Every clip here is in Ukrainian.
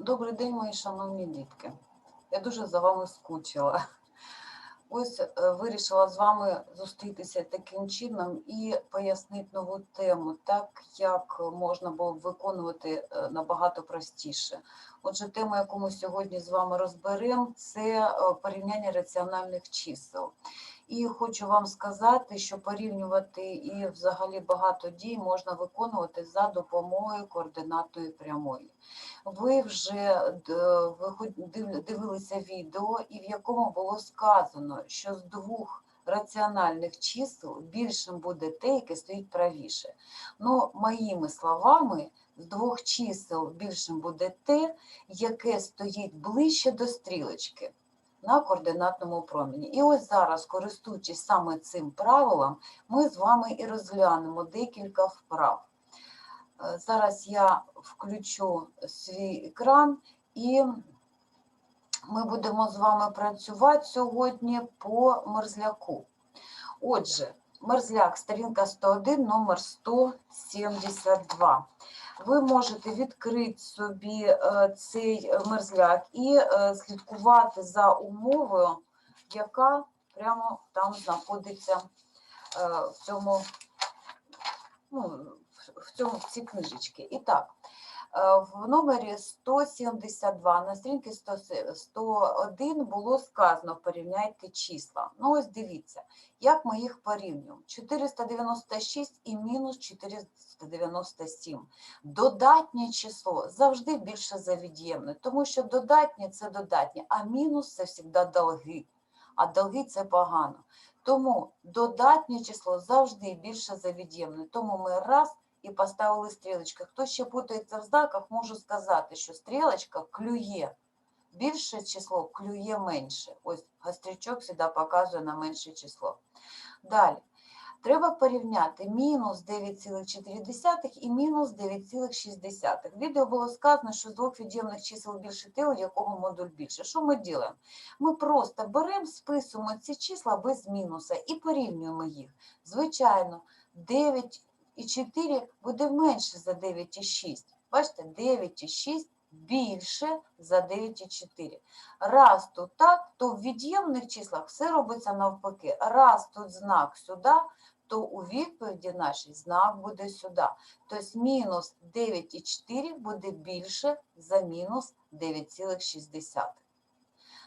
Добрий день, мої шановні дітки. Я дуже за вами скучила. Ось е, вирішила з вами зустрітися таким чином і пояснити нову тему, так як можна було б виконувати е, набагато простіше. Отже, тема, яку ми сьогодні з вами розберемо, це е, порівняння раціональних чисел. І хочу вам сказати, що порівнювати і взагалі багато дій можна виконувати за допомогою координатної прямої. Ви вже див- дивилися відео, і в якому було сказано, що з двох раціональних чисел більшим буде те, яке стоїть правіше. Ну, моїми словами, з двох чисел більшим буде те, яке стоїть ближче до стрілочки на координатному промені. І ось зараз, користуючись саме цим правилом, ми з вами і розглянемо декілька вправ. Е, Зараз я включу свій екран і ми будемо з вами працювати сьогодні по мерзляку. Отже, мерзляк, сторінка 101, номер 172. Ви можете відкрити собі е, цей мерзляк і е, слідкувати за умовою, яка прямо там знаходиться е, в цьому, ну, в- цьому в цій книжечці. І так, в номері 172 на 100 101 було сказано порівняйте числа. Ну ось дивіться, як ми їх порівнюємо. 496 і мінус 497. Додатнє число завжди більше за від'ємне, тому що додатнє це додатнє, а мінус це завжди долги. А долги це погано. Тому додатнє число завжди більше за від'ємне. Тому ми раз і поставили стрілочку. Хто ще путається в знаках, можу сказати, що стрілочка клює. Більше число клює менше. Ось гострячок завжди показує на менше число. Далі. Треба порівняти мінус 9,4 і мінус 9,6. В відео було сказано, що з двох від'ємних чисел більше те, у якого модуль більше. Що ми робимо? Ми просто беремо, списуємо ці числа без мінуса і порівнюємо їх. Звичайно, 9,4 буде менше за 9,6. Бачите, 9,6 більше за 9,4. Раз тут так, то в від'ємних числах все робиться навпаки. Раз тут знак сюди, то у відповіді нашій знак буде сюди. Тобто мінус 9,4 буде більше за мінус 9,6.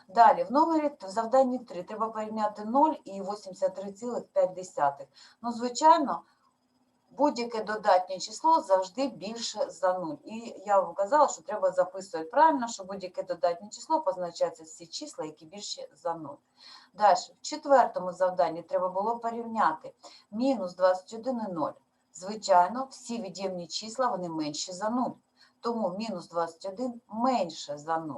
Далі, в номері в завданні 3 треба порівняти 0 і 83,5. Ну, звичайно, будь-яке додатнє число завжди більше за 0. І я вам казала, що треба записувати правильно, що будь-яке додатнє число позначається всі числа, які більше за 0. Далі, в четвертому завданні треба було порівняти мінус 21 і 0. Звичайно, всі від'ємні числа вони менші за 0. Тому мінус 21 менше за 0.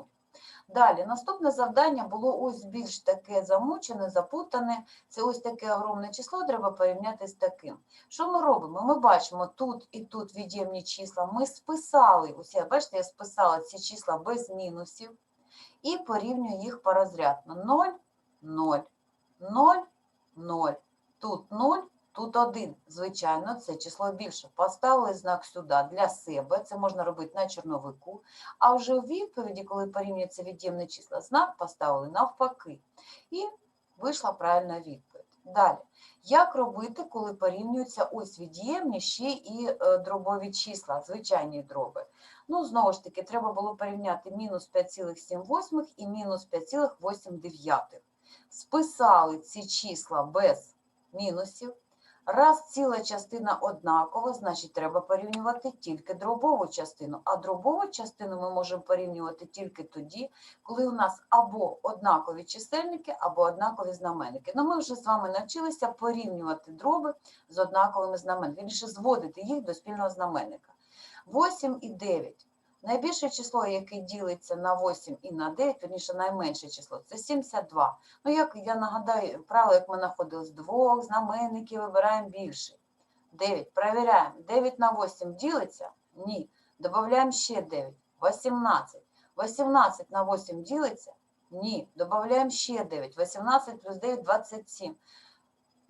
Далі, наступне завдання було ось більш таке замучене, запутане. Це ось таке огромне число треба порівняти з таким. Що ми робимо? Ми бачимо тут і тут від'ємні числа. Ми списали, усе, бачите, я списала ці числа без мінусів і порівнюю їх порозрядно. 0, 0, 0, 0. Тут 0, тут 1. Звичайно, це число більше. Поставили знак сюди для себе. Це можна робити на чорновику. А вже у відповіді, коли порівнюються від'ємні числа, знак поставили навпаки. І вийшла правильна відповідь. Далі. Як робити, коли порівнюються ось від'ємні ще і е, дробові числа, звичайні дроби? Ну, знову ж таки, треба було порівняти мінус 5,7 і мінус 5,8. Списали ці числа без мінусів. Раз ціла частина однакова, значить треба порівнювати тільки дробову частину. А дробову частину ми можемо порівнювати тільки тоді, коли у нас або однакові чисельники, або однакові знаменники. Ну, ми вже з вами навчилися порівнювати дроби з однаковими знаменниками, вірніше зводити їх до спільного знаменника. 8 і 9. Найбільше число, яке ділиться на 8 і на 9, вірніше найменше число, це 72. Ну, як я нагадаю, правило, як ми знаходили з двох знаменників, вибираємо більше. 9. Перевіряємо. 9 на 8 ділиться? Ні. Додаємо ще 9. 18. 18 на 8 ділиться? Ні. Додаємо ще 9. 18 плюс 9 – 27.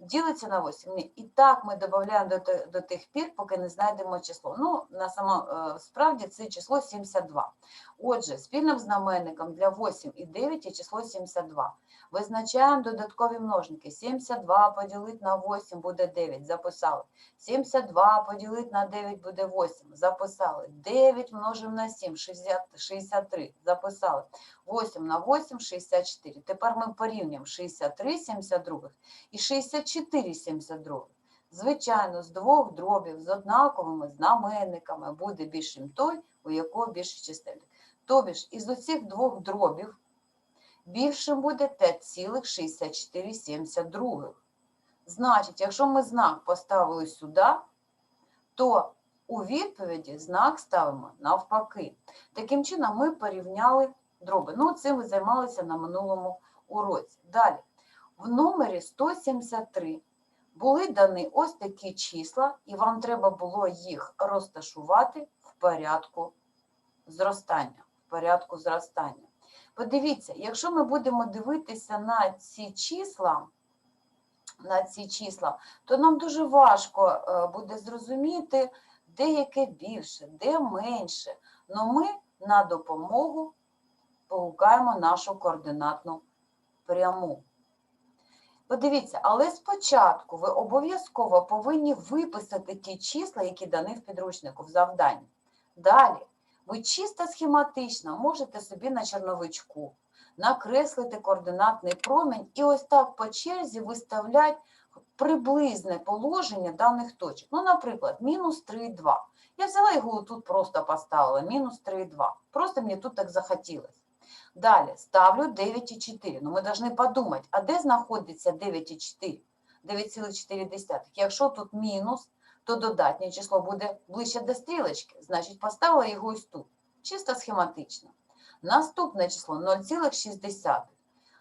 Ділиться на 8. Ні. І так ми додаємо до, до тих пір, поки не знайдемо число. Ну, на само, е, справді це число 72. Отже, спільним знаменником для 8 і 9 є число 72. Визначаємо додаткові множники. 72 поділити на 8 буде 9. Записали. 72 поділити на 9 буде 8. Записали. 9 множимо на 7, 60, 63. Записали. 8 на 8, 64. Тепер ми порівнюємо 63 72 і 64 72. Звичайно, з двох дробів з однаковими знаменниками буде більшим той, у якого більше чисельник. Тобі ж із оцих двох дробів більшим буде 5,6472. Значить, якщо ми знак поставили сюди, то у відповіді знак ставимо навпаки. Таким чином, ми порівняли дроби. Ну, цим ви займалися на минулому уроці. Далі, в номері 173 були дані ось такі числа, і вам треба було їх розташувати в порядку зростання. В порядку зростання. Подивіться, якщо ми будемо дивитися на ці числа, на ці числа, то нам дуже важко е, буде зрозуміти, де яке більше, де менше. Но ми на допомогу погукаємо нашу координатну пряму. Подивіться, але спочатку ви обов'язково повинні виписати ті числа, які дані в підручнику в завданні. Далі, ви чисто схематично можете собі на черновичку накреслити координатний промінь і ось так по черзі виставляти приблизне положення даних точок. Ну, наприклад, мінус 3,2. Я взяла його тут просто поставила, мінус 3,2. Просто мені тут так захотілося. Далі ставлю 9,4. Ну, ми повинні подумати, а де знаходиться 9,4? 9,4. Якщо тут мінус, то додатнє число буде ближче до стрілочки, значить поставила його ось тут. Чисто схематично. Наступне число 0,6.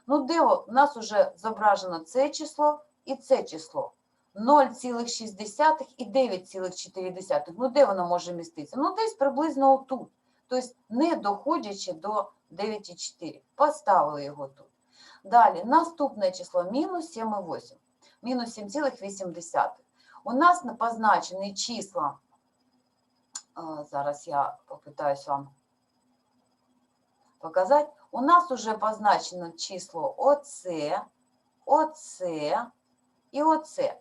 Ну, де у нас вже зображено це число і це число. 0,6 і 9,4. Ну, де воно може міститися? Ну, десь приблизно отут. Тобто, не доходячи до 9,4. Поставили його тут. Далі, наступне число мінус 7,8. Мінус 7,8. У нас позначені числа. Зараз я попитаюсь вам показати. У нас уже позначено число оце, оце і оце.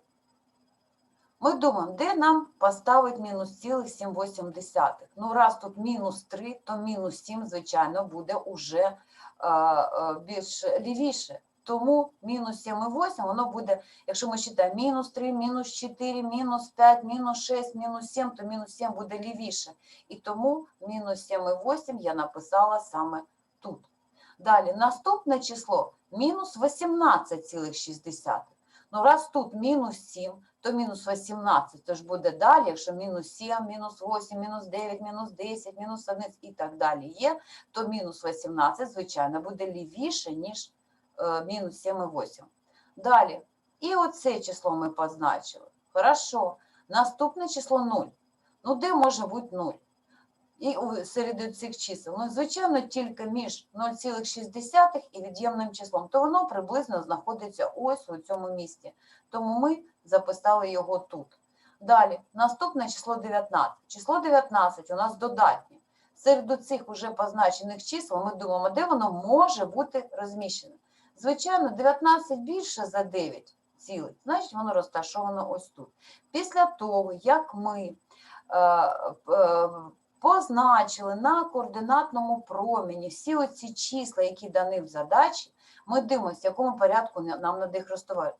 Ми думаємо, де нам поставити мінус цілих 7,8. Ну, раз тут мінус 3, то мінус 7, звичайно, буде уже е, е, більш лівіше. Тому мінус 7,8, воно буде, якщо ми вважаємо мінус 3, мінус 4, мінус 5, мінус 6, мінус 7, то мінус 7 буде лівіше. І тому мінус 7,8 я написала саме тут. Далі, наступне число мінус 18,6. Ну, раз тут мінус 7, то мінус 18, то ж буде далі, якщо мінус 7, мінус 8, мінус 9, мінус 10, мінус 11 і так далі є, то мінус 18, звичайно, буде лівіше, ніж е, мінус 7,8. Далі, і оце число ми позначили. Хорошо. Наступне число 0. Ну, де може бути 0? І серед цих чисел, ну, звичайно, тільки між 0,6 і від'ємним числом, то воно приблизно знаходиться ось у цьому місці. Тому ми записали його тут. Далі, наступне число 19. Число 19 у нас додатнє. Серед цих уже позначених чисел ми думаємо, де воно може бути розміщене. Звичайно, 19 більше за 9 цілих, значить воно розташовано ось тут. Після того, як ми е, е, позначили на координатному промені всі оці числа, які дані в задачі, ми дивимося, в якому порядку нам треба їх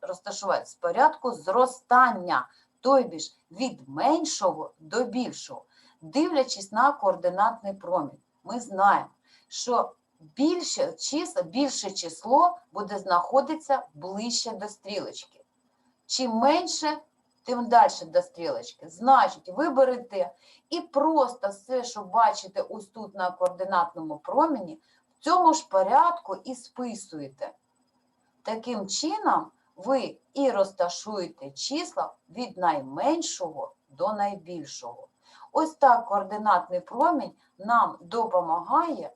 розташувати. З порядку зростання, тобі ж від меншого до більшого. Дивлячись на координатний промінь, ми знаємо, що більше числа, більше число буде знаходитися ближче до стрілочки. Чим менше, тим далі до стрілочки. Значить, ви берете і просто все, що бачите ось тут на координатному промені, в цьому ж порядку і списуєте. Таким чином, ви і розташуєте числа від найменшого до найбільшого. Ось так координатний промінь нам допомагає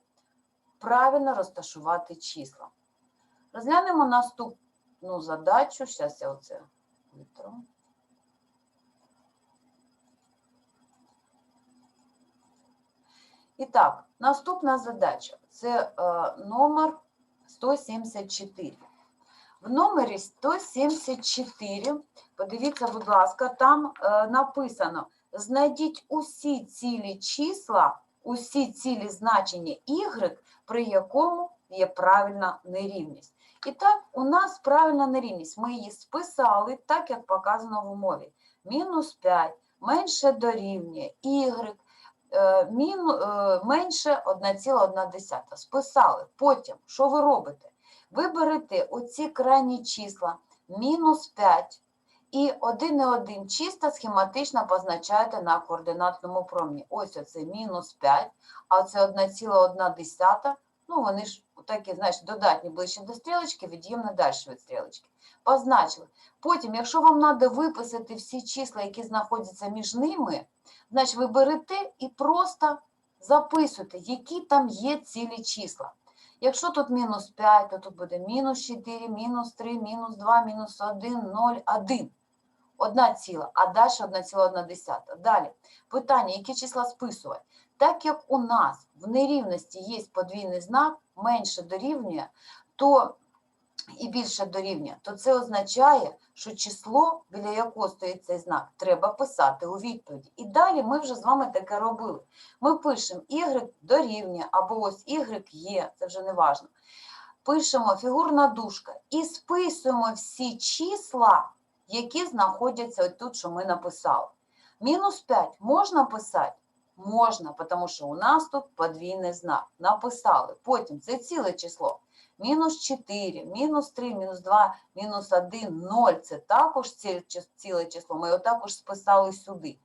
правильно розташувати числа. Розглянемо наступну задачу. Зараз я оце витру. І так, наступна задача це е, номер 174. В номері 174, подивіться, будь ласка, там е, написано: знайдіть усі цілі числа, усі цілі значення y, при якому є правильна нерівність. І так, у нас правильна нерівність. Ми її списали так, як показано в умові. Мінус 5 менше дорівнює y, мін, е, менше 1,1. Списали. Потім, що ви робите? Ви берете оці крайні числа мінус 5 і 1 і 1 чисто схематично позначаєте на координатному промені. Ось оце мінус 5, а це 1,1. Ну, вони ж такі, знаєш, додатні ближче до стрілочки, від'ємно далі від стрілочки. Позначили. Потім, якщо вам треба виписати всі числа, які знаходяться між ними, значить ви берете і просто записуєте, які там є цілі числа. Якщо тут мінус 5, то тут буде мінус 4, мінус 3, мінус 2, мінус 1, 0, 1. Одна ціла, а далі 1,1. Далі. Питання, які числа списувати? Так як у нас в нерівності є подвійний знак, менше дорівнює, то і більше дорівнює, то це означає, що число, біля якого стоїть цей знак, треба писати у відповіді. І далі ми вже з вами таке робили. Ми пишемо y дорівнює, або ось y є, це вже не важливо. Пишемо фігурна дужка і списуємо всі числа, які знаходяться от тут, що ми написали. Мінус 5 можна писати? Можна, тому що у нас тут подвійний знак. Написали. Потім це ціле число. Мінус 4, мінус 3, мінус 2, мінус 1, 0 – це також ціле число. Ми його також списали сюди.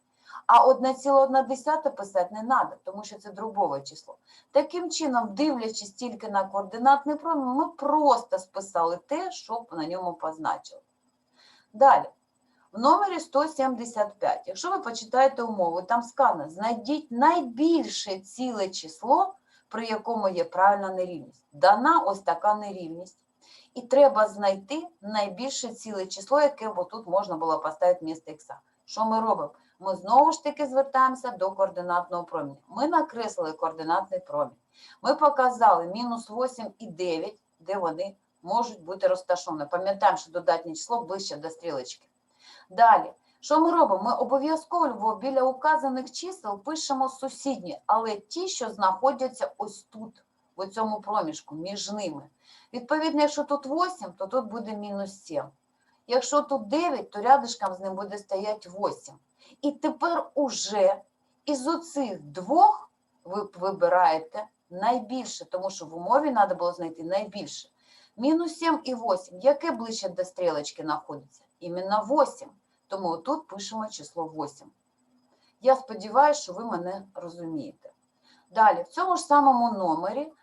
А 1,1 писати не треба, тому що це дробове число. Таким чином, дивлячись тільки на координатний промінь, ми просто списали те, що на ньому позначили. Далі. В номері 175, якщо ви почитаєте умову, там сказано, знайдіть найбільше ціле число, при якому є правильна нерівність. Дана ось така нерівність. І треба знайти найбільше ціле число, яке б тут можна було поставити вмісто х. Що ми робимо? Ми знову ж таки звертаємося до координатного проміння. Ми накреслили координатний промінь. Ми показали мінус 8 і 9, де вони можуть бути розташовані. Пам'ятаємо, що додатнє число ближче до стрілочки. Далі, що ми робимо? Ми обов'язково біля указаних чисел пишемо сусідні, але ті, що знаходяться ось тут, в цьому проміжку, між ними. Відповідно, якщо тут 8, то тут буде мінус 7. Якщо тут 9, то рядышком з ним буде стояти 8. І тепер уже із оцих двох ви вибираєте найбільше, тому що в умові треба було знайти найбільше. Мінус 7 і 8. Яке ближче до стрілочки знаходиться? Іменно 8. Тому тут пишемо число 8. Я сподіваюся, що ви мене розумієте. Далі, в цьому ж самому номері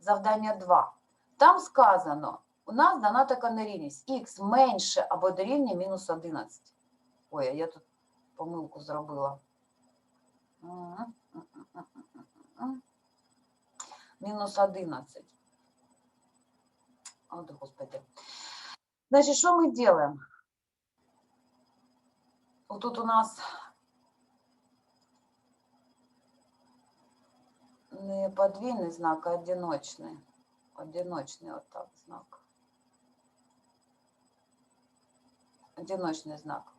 завдання 2. Там сказано, у нас дана така нерівність. Х менше або дорівнює мінус 11. Ой, я тут помилку зробила. Мінус 11. От, господи. Значить, що ми робимо? Тут у нас не подвійний знак, а одиночний. Одиночний вот так знак. Одиночный знак.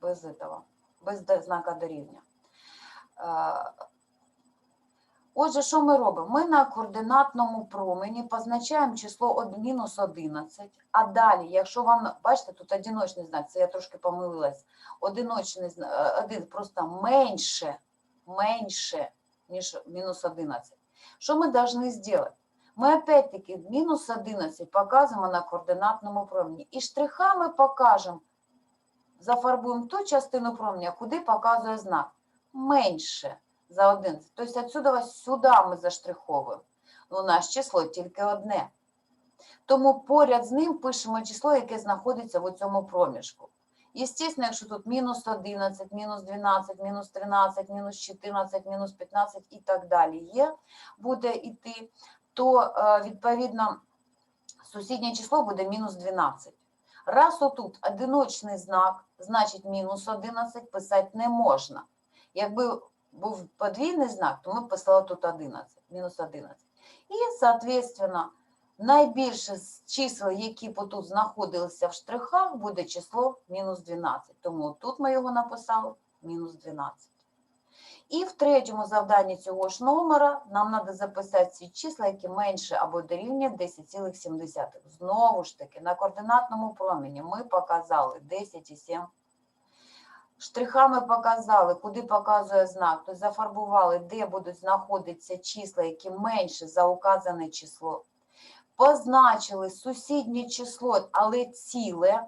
Без этого. Без знака дорівня. Е, Отже, що ми робимо? Ми на координатному промені позначаємо число мінус 11, а далі, якщо вам, бачите, тут одиночний знак, це я трошки помилилась, одиночний знак, один просто менше, менше, ніж мінус 11. Що ми повинні зробити? Ми опять-таки мінус 11 показуємо на координатному промені. І штрихами покажемо, зафарбуємо ту частину променя, куди показує знак. Менше за 11. Тобто отсюда сюди ми заштриховуємо. Ну, У нас число тільки одне. Тому поряд з ним пишемо число, яке знаходиться в цьому проміжку. Естественно, якщо тут мінус 11, мінус 12, мінус 13, мінус 14, мінус 15 і так далі є, буде йти, то е, відповідно сусіднє число буде мінус 12. Раз отут одиночний знак, значить мінус 11 писати не можна. Якби був подвійний знак, то ми писали тут 11, мінус 11. І, соответственно, найбільше з чисел, які тут знаходилися в штрихах, буде число мінус 12. Тому тут ми його написали мінус 12. І в третьому завданні цього ж номера нам треба записати ці числа, які менше або дорівнює 10,7. Знову ж таки, на координатному промені ми показали 10,7. Штрихами показали, куди показує знак, тобто зафарбували, де будуть знаходитися числа, які менше за указане число. Позначили сусіднє число, але ціле.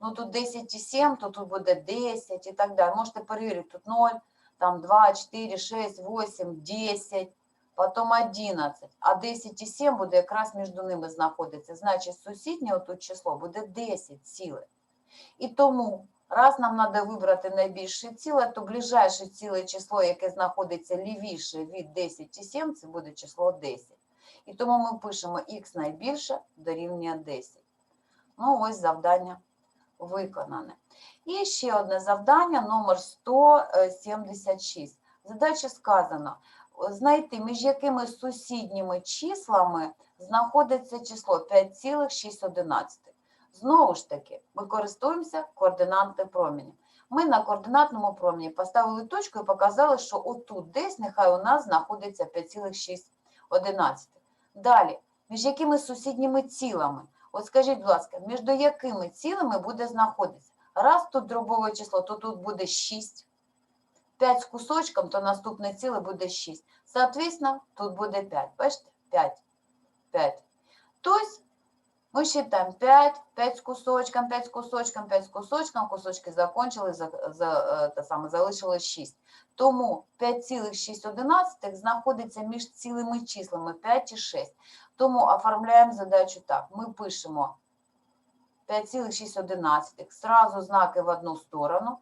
Ну тут 10,7, то тут буде 10 і так далі. Можете перевірити, тут 0, там 2, 4, 6, 8, 10, потім 11. А 10,7 буде якраз між ними знаходитися. Значить, сусіднє тут число буде 10 ціле. І тому, раз нам треба вибрати найбільше ціле, то ближайше ціле число, яке знаходиться лівіше від 10,7, це буде число 10. І тому ми пишемо х найбільше дорівнює 10. Ну, ось завдання виконане. І ще одне завдання, номер 176. Задача сказано, знайти, між якими сусідніми числами знаходиться число 5,6. Знову ж таки, ми користуємося координатним променем. Ми на координатному промені поставили точку і показали, що отут десь нехай у нас знаходиться 5,6. Далі, між якими сусідніми цілами? От скажіть, будь ласка, між якими цілими буде знаходитися? Раз тут дробове число, то тут буде 6. 5 з кусочком, то наступне ціле буде 6. Соответственно, тут буде 5. Бачите? 5. 5. Тобто, ми считаем 5, 5 з кусочком, 5 з кусочком, 5 з кусочком, кусочки закончили, за, за, е, те саме, залишилось 6. Тому 5,6 знаходиться між цілими числами 5 і 6. Тому оформляємо задачу так. Ми пишемо 5,6, сразу знаки в одну сторону.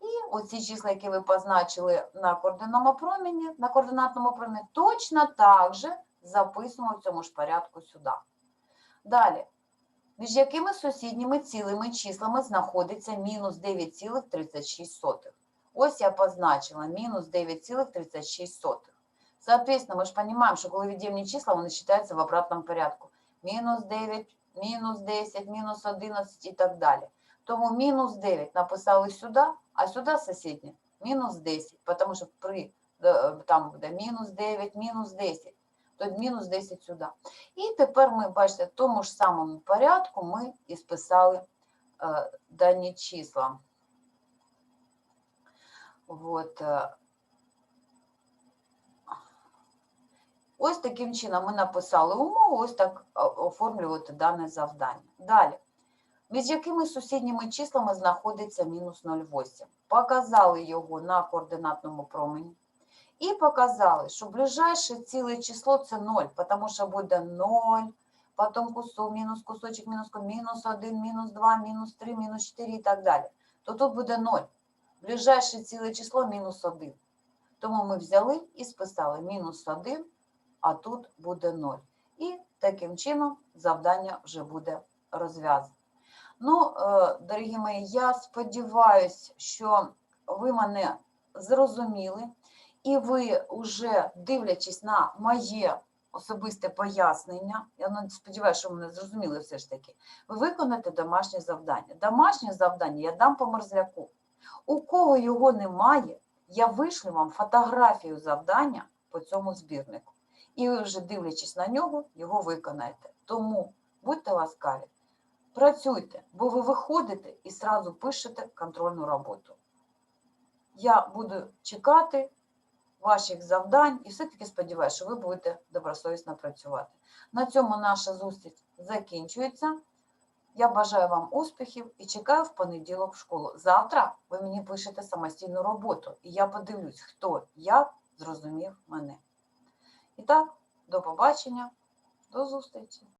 І оці числа, які ви позначили на координатному промені, на координатному промені, точно так же записуємо в цьому ж порядку сюди. Далі. Між якими сусідніми цілими числами знаходиться мінус 9,36. Ось я позначила мінус 9,36. Соответственно, мы же понимаем, что коли від'ємні числа, вони считаються в обратному порядку. Мінус 9, мінус 10, мінус 11 і так далі. Тому мінус 9 написали сюди, а сюди сусіднє мінус 10, тому що при е, там буде мінус 9, мінус 10, то мінус 10 сюди. І тепер ми, бачите, в тому ж самому порядку ми і списали е, дані числа. Вот. е, Ось таким чином ми написали умову, ось так оформлювати дане завдання. Далі. Між якими сусідніми числами знаходиться мінус 0,8? Показали його на координатному промені. І показали, що ближайше ціле число це 0, тому що буде 0, потім кусок, мінус кусочок, мінус мінус 1, мінус 2, мінус 3, мінус 4 і так далі. То тут буде 0. Ближайше ціле число мінус 1. Тому ми взяли і списали мінус 1, а тут буде 0. І таким чином завдання вже буде розв'язане. Ну, е, дорогі мої, я сподіваюся, що ви мене зрозуміли, і ви вже дивлячись на моє особисте пояснення, я сподіваюся, що мене зрозуміли все ж таки, ви виконаєте домашнє завдання. Домашнє завдання я дам по мерзляку. У кого його немає, я вишлю вам фотографію завдання по цьому збірнику. І ви вже дивлячись на нього, його виконаєте. Тому будьте ласкаві, працюйте, бо ви виходите і сразу пишете контрольну роботу. Я буду чекати ваших завдань і все-таки сподіваюся, що ви будете добросовісно працювати. На цьому наша зустріч закінчується. Я бажаю вам успіхів і чекаю в понеділок в школу. Завтра ви мені пишете самостійну роботу, і я подивлюсь, хто як зрозумів мене. І так, до побачення, до зустрічі!